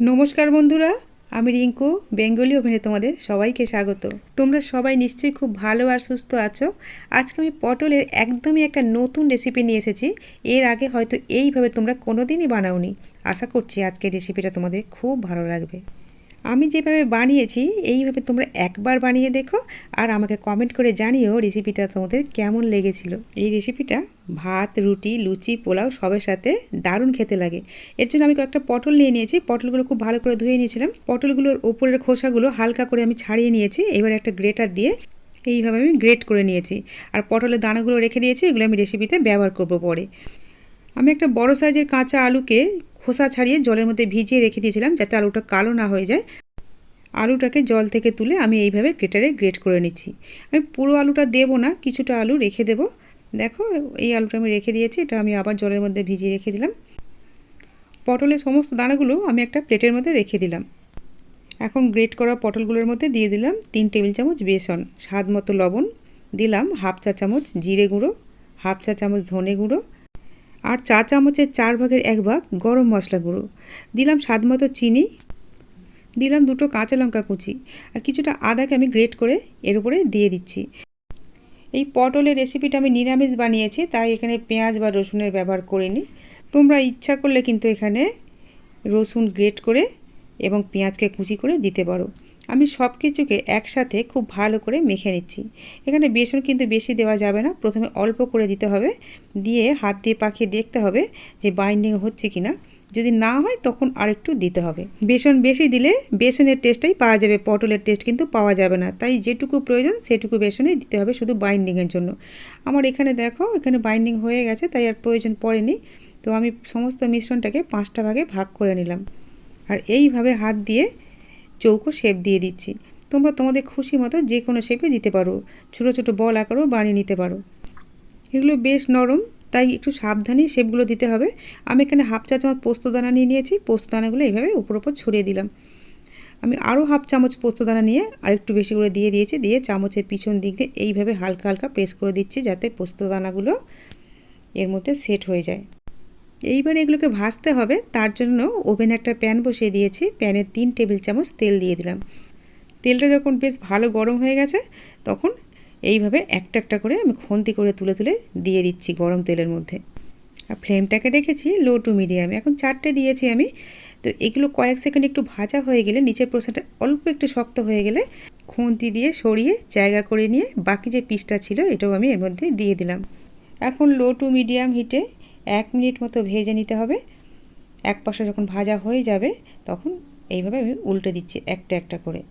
নমস্কার বন্ধুরা, আমি রিঙ্কু, বেঙ্গলি ওভেনে তোমাদের সবাইকে স্বাগত। তোমরা সবাই নিশ্চয়ই খুব ভালো আর সুস্থ আছো। আজকে আমি পটলের একদমই একটা নতুন রেসিপি নিয়ে এসেছি। এর আগে হয়তো এইভাবে তোমরা কোনোদিনই বানাওনি। আশা করছি আজকের রেসিপিটা তোমাদের খুব ভালো লাগবে। আমি যেভাবে বানিয়েছি, এইভাবে তোমরা একবার বানিয়ে দেখো আর আমাকে কমেন্ট করে জানিও রেসিপিটা তোমাদের কেমন লেগেছিল। এই রেসিপিটা ভাত, রুটি, লুচি, পোলাও সবের সাথে দারুণ খেতে লাগে। এর জন্য আমি কয়েকটা পটল নিয়ে নিয়েছি, পটলগুলো খুব ভালো করে ধুয়ে নিয়েছিলাম। পটলগুলোর ওপরের খোসাগুলো হালকা করে আমি ছাড়িয়ে নিয়েছি, এবার একটা গ্রেটার দিয়ে এইভাবে আমি গ্রেট করে নিয়েছি। আর পটলের দানাগুলো রেখে দিয়েছি, এগুলো আমি রেসিপিতে ব্যবহার করব পরে। আমি একটা বড় সাইজের কাঁচা আলুকে খোসা ছাড়িয়ে জলের মধ্যে ভিজিয়ে রেখে দিয়েছিলাম যাতে আলুটা কালো না হয়ে যায়। আলুটাকে জল থেকে তুলে আমি এইভাবে গ্রেটারে গ্রেট করে নিচ্ছি। আমি পুরো আলুটা দেবো না, কিছুটা আলু রেখে দেব। দেখো, এই আলুটা আমি রেখে দিয়েছি, এটা আমি আবার জলের মধ্যে ভিজিয়ে রেখে দিলাম। পটলের সমস্ত দানাগুলো আমি একটা প্লেটের মধ্যে রেখে দিলাম। এখন গ্রেট করা পটলগুলোর মধ্যে দিয়ে দিলাম তিন টেবিল চামচ বেসন, স্বাদ মতো লবণ, দিলাম হাফ চা চামচ জিরে গুঁড়ো, হাফ চা চামচ ধনে গুঁড়ো আর চা চামচের চার ভাগের এক ভাগ গরম মশলা গুঁড়ো। দিলাম স্বাদ মতো চিনি। দিলাম দুটো কাঁচা লঙ্কা কুচি। আর কিছুটা আদাকে আমি গ্রেট করে এর উপরে দিয়ে দিচ্ছি। এই পটলের রেসিপিটা আমি নিরামিষ বানিয়েছি, তাই এখানে পেঁয়াজ বা রসুনের ব্যবহার করিনি। তোমরা ইচ্ছা করলে কিন্তু এখানে রসুন গ্রেট করে এবং পেঁয়াজকে কুচি করে দিতে পারো। আমি সব কিছুকে একসাথে খুব ভালো করে মেখে নিচ্ছি। এখানে বেসন কিন্তু বেশি দেওয়া যাবে না। প্রথমে অল্প করে দিতে হবে। দিয়ে হাত দিয়ে পাখিয়ে দেখতে হবে যে বাইন্ডিং হচ্ছে কি না যদি না হয় তখন আরেকটু দিতে হবে। বেসন বেশি দিলে বেসনের টেস্টটাই পাওয়া যাবে। পটলের টেস্ট কিন্তু পাওয়া যাবে না। তাই যেটুকু প্রয়োজন সেটুকু বেসনে দিতে হবে শুধু বাইন্ডিংয়ের জন্য। আমার এখানে দেখো, এখানে বাইন্ডিং হয়ে গেছে, তাই আর প্রয়োজন পড়েনি। তো আমি সমস্ত মিশ্রণটাকে পাঁচটা ভাগে ভাগ করে নিলাম। আর এইভাবে হাত দিয়ে চৌকো শেপ দিয়ে দিচ্ছি। তোমরা তোমাদের খুশি মতো যে কোনো শেপে দিতে পারো। ছোটো ছোটো বল আকারও বানিয়ে নিতে পারো। এগুলো বেশ নরম, তাই একটু সাবধানে শেপগুলো দিতে হবে। আমি এখানে হাফ চা চামচ পোস্তদানা নিয়ে নিয়েছি। পোস্তদানাগুলো এইভাবে উপর ওপর ছড়িয়ে দিলাম। আমি আরও হাফ চামচ পোস্তদানা নিয়ে আরেকটু বেশি করে দিয়ে দিয়েছি। দিয়ে চামচের পিছন দিক দিয়ে এইভাবে হালকা হালকা প্রেস করে দিচ্ছি যাতে পোস্তদানাগুলো এর মধ্যে সেট হয়ে যায়। এইবার এগুলোকে ভাজতে হবে। তার জন্য ওভেনে একটা প্যান বসিয়ে দিয়েছি। প্যানে তিন টেবিল চামচ তেল দিয়ে দিলাম। তেলটা যখন বেশ ভালো গরম হয়ে গেছে, তখন এইভাবে একটা একটা করে আমি খন্তি করে তুলে তুলে দিয়ে দিচ্ছি গরম তেলের মধ্যে। আর ফ্লেমটাকে রেখেছি লো টু মিডিয়ামে। এখন চারটে দিয়েছি আমি। তো এগুলো কয়েক সেকেন্ড একটু ভাজা হয়ে গেলে, নিচের প্রসাদটা অল্প একটু শক্ত হয়ে গেলে খুন্তি দিয়ে সরিয়ে জায়গা করে নিয়ে বাকি যে পিসটা ছিল, এটাও আমি এর মধ্যে দিয়ে দিলাম। এখন লো টু মিডিয়াম হিটে এক মিনিট মতো ভেজে নিতে হবে। এক পাশে যখন ভাজা হয়ে যাবে, তখন এইভাবে আমি উল্টে দিচ্ছি একটা একটা করে।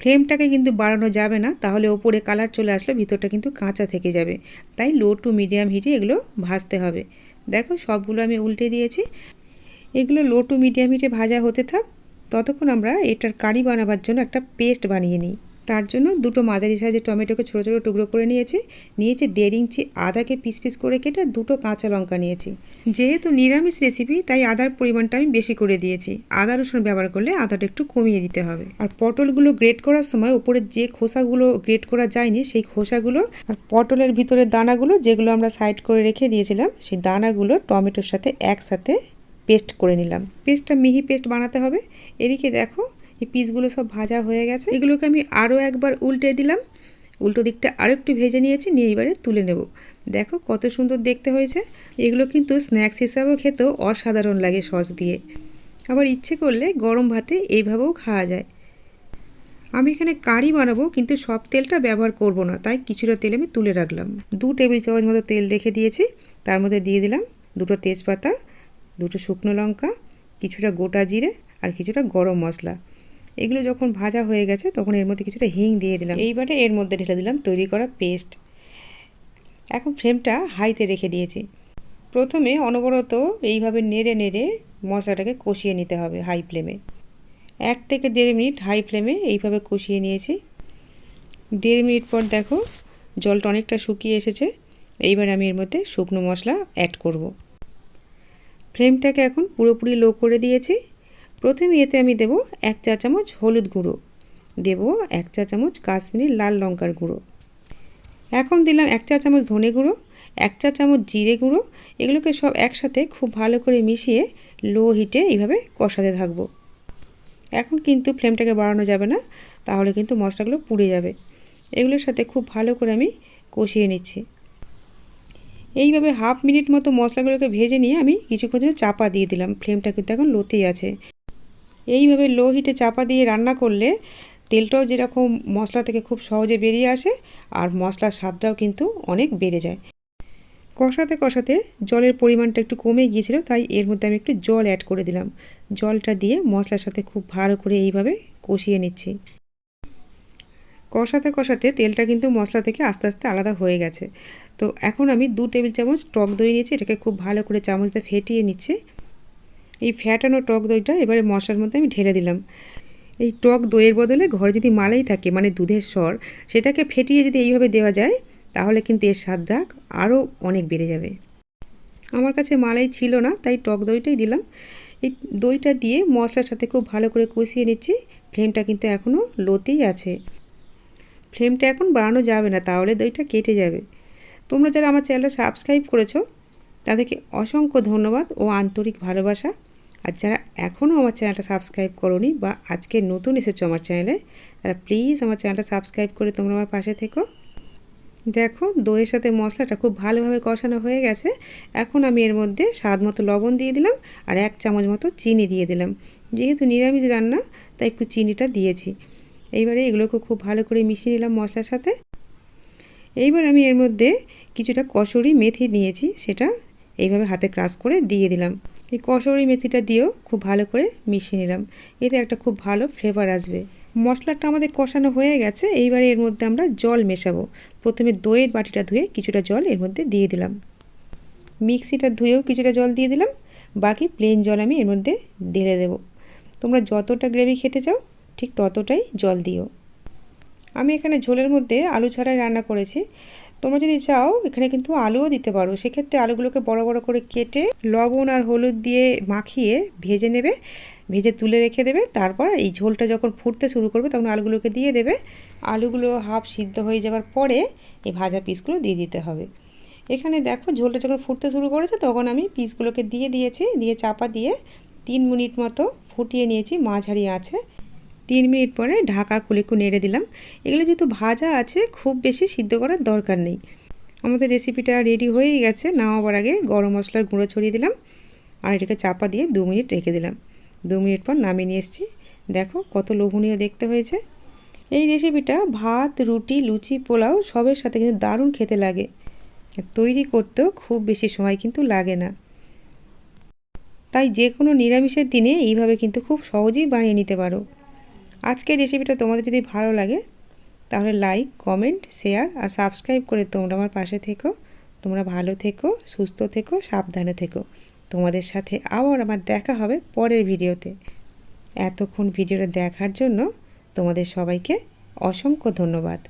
ফ্লেমটাকে কিন্তু বাড়ানো যাবে না, তাহলে ওপরে কালার চলে আসলে ভিতরটা কিন্তু কাঁচা থেকে যাবে। তাই লো টু মিডিয়াম হিটে এগুলো ভাজতে হবে। দেখো সবগুলো আমি উল্টে দিয়েছি। এগুলো লো টু মিডিয়াম হিটে ভাজা হতে থাক, ততক্ষণ আমরা এটার কারি বানাবার জন্য একটা পেস্ট বানিয়ে নিই। তার জন্য দুটো মাঝারি সাইজের টমেটোকে ছোটো ছোটো টুকরো করে নিয়েছি। নিয়েছি দেড় ইঞ্চি আদাকে পিস পিস করে কেটে দুটো কাঁচা লঙ্কা নিয়েছি। যেহেতু নিরামিষ রেসিপি তাই আদার পরিমাণটা আমি বেশি করে দিয়েছি। আদা রসুন ব্যবহার করলে আদাটা একটু কমিয়ে দিতে হবে। আর পটলগুলো গ্রেট করার সময় ওপরে যে খোসাগুলো গ্রেট করা যায়নি, সেই খোসাগুলো আর পটলের ভিতরের দানাগুলো যেগুলো আমরা সাইড করে রেখে দিয়েছিলাম, সেই দানাগুলো টমেটোর সাথে একসাথে পেস্ট করে নিলাম। পেস্টটা মিহি পেস্ট বানাতে হবে। এদিকে দেখো এই পিসগুলো সব ভাজা হয়ে গেছে। এগুলোকে আমি আরও একবার উল্টে দিলাম। উল্টো দিকটা আরও একটু ভেজে নিয়েছি, নিয়ে এবারে তুলে নেব। দেখো কত সুন্দর দেখতে হয়েছে। এগুলো কিন্তু স্ন্যাক্স হিসাবেও খেতেও অসাধারণ লাগে সস দিয়ে। আবার ইচ্ছে করলে গরম ভাতে এইভাবেও খাওয়া যায়। আমি এখানে কারি বানাবো, কিন্তু সব তেলটা ব্যবহার করব না, তাই কিছুটা তেল আমি তুলে রাখলাম। দু টেবিল চামচ মতো তেল রেখে দিয়েছি। তার মধ্যে দিয়ে দিলাম দুটো তেজপাতা, দুটো শুকনো লঙ্কা, কিছুটা গোটা জিরে আর কিছুটা গরম মশলা। এগুলো যখন ভাজা হয়ে গেছে, তখন এর মধ্যে কিছুটা হিং দিয়ে দিলাম। এইবারে এর মধ্যে ঢেলে দিলাম তৈরি করা পেস্ট। এখন ফ্লেমটা হাইতে রেখে দিয়েছি। প্রথমে অনবরত এইভাবে নেড়ে নেড়ে মশলাটাকে কষিয়ে নিতে হবে হাই ফ্লেমে। এক থেকে দেড় মিনিট হাই ফ্লেমে এইভাবে কষিয়ে নিয়েছি। দেড় মিনিট পর দেখো জলটা অনেকটা শুকিয়ে এসেছে। এইবার আমি এর মধ্যে শুকনো মশলা অ্যাড করব। ফ্লেমটাকে এখন পুরোপুরি লো করে দিয়েছি। প্রথমে এতে আমি দেব এক চা চামচ হলুদ গুঁড়ো। দেব এক চা চামচ কাশ্মীরি লাল লঙ্কার গুঁড়ো। এখন দিলাম এক চা চামচ ধনে গুঁড়ো, এক চা চামচ জিরে গুঁড়ো। এগুলোকে সব একসাথে খুব ভালো করে মিশিয়ে লো হিটে এইভাবে কষাতে থাকব। এখন কিন্তু ফ্লেমটাকে বাড়ানো যাবে না, তাহলে কিন্তু মশলাগুলো পুড়ে যাবে। এগুলোর সাথে খুব ভালো করে আমি কষিয়ে নিচ্ছি। এইভাবে হাফ মিনিট মতো মশলাগুলোকে ভেজে নিয়ে আমি কিছুক্ষণ জন্য চাপা দিয়ে দিলাম। ফ্লেমটা কিন্তু এখন লোতেই আছে। এইভাবে লো হিটে চাপা দিয়ে রান্না করলে তেলটাও যেরকম মশলা থেকে খুব সহজে বেরিয়ে আসে আর মশলার স্বাদটাও কিন্তু অনেক বেড়ে যায়। কষাতে কষাতে জলের পরিমাণটা একটু কমে গিয়েছিল, তাই এর মধ্যে আমি একটু জল অ্যাড করে দিলাম। জলটা দিয়ে মশলার সাথে খুব ভালো করে এইভাবে কষিয়ে নিচ্ছি। কষাতে কষাতে তেলটা কিন্তু মশলা থেকে আস্তে আস্তে আলাদা হয়ে গেছে। তো এখন আমি দু টেবিল চামচ টক দই নিয়েছি, এটাকে খুব ভালো করে চামচ দিয়ে ফেটিয়ে নিচ্ছি। এই ফ্যাটানো টক দইটা এবারে মশলার মধ্যে আমি ঢেলে দিলাম। এই টক দইয়ের বদলে ঘরে যদি মালাই থাকে মানে দুধের স্বর সেটাকে ফেটিয়ে যদি এইভাবে দেওয়া যায়, তাহলে কিন্তু এর স্বাদটা আরও অনেক বেড়ে যাবে। আমার কাছে মালাই ছিল না, তাই টক দইটাই দিলাম। এই দইটা দিয়ে মশলার সাথে খুব ভালো করে কষিয়ে নিচ্ছি। ফ্লেমটা কিন্তু এখনও লোতেই আছে। ফ্লেমটা এখন বাড়ানো যাবে না, তাহলে দইটা কেটে যাবে। তোমরা যারা আমার চ্যানেলটা সাবস্ক্রাইব করেছ, তাদেরকে অসংখ্য ধন্যবাদ ও আন্তরিক ভালোবাসা। যারা এখনও আমার চ্যানেলটা সাবস্ক্রাইব করনি বা আজকে নতুন এসেছ আমার চ্যানেলে, তারা প্লিজ আমার চ্যানেলটা সাবস্ক্রাইব করে তোমরা আমার পাশে থেকো। দেখো, দইয়ের সাথে মশলাটা খুব ভালোভাবে কষানো হয়ে গেছে। এখন আমি এর মধ্যে স্বাদ মতো লবণ দিয়ে দিলাম আর এক চামচ মতো চিনি দিয়ে দিলাম। যেহেতু নিরামিষ রান্না, তাই একটু চিনিটা দিয়েছি। এইবারে এগুলোকে খুব ভালো করে মিশিয়ে নিলাম মশলার সাথে। এইবার আমি এর মধ্যে কিছুটা কসুরি মেথি নিয়েছি, সেটা এইভাবে হাতে ক্রাশ করে দিয়ে দিলাম। এই কসুরি মেথিটা দিয়েও খুব ভালো করে মিশিয়ে নিলাম। এতে একটা খুব ভালো ফ্লেভার আসবে। মশলাটা আমাদের কষানো হয়ে গেছে, এইবারে এর মধ্যে আমরা জল মেশাবো। প্রথমে দইয়ের বাটিটা ধুয়ে কিছুটা জল এর মধ্যে দিয়ে দিলাম। মিক্সিটা ধুয়েও কিছুটা জল দিয়ে দিলাম। বাকি প্লেন জল আমি এর মধ্যে ঢেলে দেবো। তোমরা যতটা গ্রেভি খেতে চাও, ঠিক ততটাই জল দিও। আমি এখানে ঝোলের মধ্যে আলু ছাড়াই রান্না করেছি। তোমরা যদি চাও, এখানে কিন্তু আলুও দিতে পারো। সেক্ষেত্রে আলুগুলোকে বড় বড় করে কেটে লবণ আর হলুদ দিয়ে মাখিয়ে ভেজে নেবে, ভেজে তুলে রেখে দেবে। তারপর এই ঝোলটা যখন ফুটতে শুরু করবে, তখন আলুগুলোকে দিয়ে দেবে। আলুগুলো হাফ সিদ্ধ হয়ে যাওয়ার পরে এই ভাজা পিসগুলো দিয়ে দিতে হবে। এখানে দেখো, ঝোলটা যখন ফুটতে শুরু করেছে, তখন আমি পিসগুলোকে দিয়ে দিয়েছি। দিয়ে চাপা দিয়ে তিন মিনিট মতো ফুটিয়ে নিয়েছি, মাঝারি আছে। তিন মিনিট পরে ঢাকা খুলে একটু নেড়ে দিলাম। এগুলো যেহেতু ভাজা আছে, খুব বেশি সিদ্ধ করার দরকার নেই। আমাদের রেসিপিটা রেডি হয়েই গেছে। নামাবার আগে গরম মশলার গুঁড়ো ছড়িয়ে দিলাম আর এটাকে চাপা দিয়ে দু মিনিট রেখে দিলাম। দু মিনিট পর নামিয়ে নিয়ে এসেছি। দেখো কত লোভনীয় দেখতে হয়েছে। এই রেসিপিটা ভাত, রুটি, লুচি, পোলাও সবের সাথে কিন্তু দারুণ খেতে লাগে। তৈরি করতেও খুব বেশি সময় কিন্তু লাগে না। তাই যে কোনো নিরামিষের দিনে এইভাবে কিন্তু খুব সহজেই বানিয়ে নিতে পারো। আজকের রেসিপিটা তোমাদের যদি ভালো লাগে, তাহলে লাইক কমেন্ট শেয়ার আর সাবস্ক্রাইব করে তোমরা আমার পাশে থেকো। তোমরা ভালো থেকো, সুস্থ থেকো, সাবধানে থেকো। তোমাদের সাথে আবার আমার দেখা হবে পরের ভিডিওতে। এতক্ষণ ভিডিওটা দেখার জন্য তোমাদের সবাইকে অসংখ্য ধন্যবাদ।